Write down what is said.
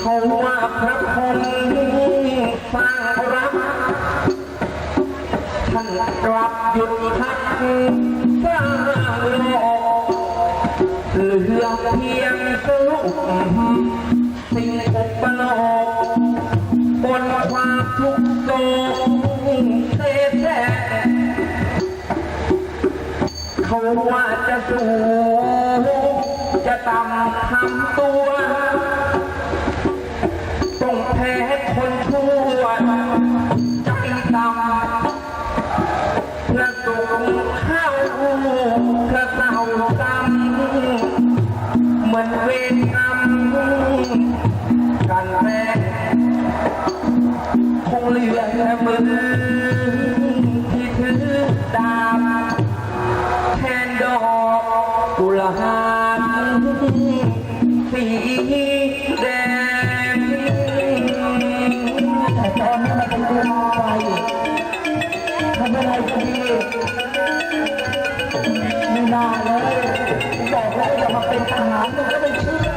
เขาว่าพระคนที่สร้างรักท่านกลับหยุดพักสร้างโลกเหลืเพียงสุขสิ่งอุปโลบนความทุกข์โศกเสแเขาว่าจะสู้ จะต่ำทำตัวต้องแพ้คนชั่วใจต่ำพระสุขเข้าพระเศร้ากรรมเหมือนเวรกรรมกันแรกคงเหลือแต่มือ สีแดงแต่ตอนนี้มันเป็นองไปทำอะไรก็ดีไม่นานเลยบอกแล้วจะมาเป็นทหารมันก็ไม่เชื่อ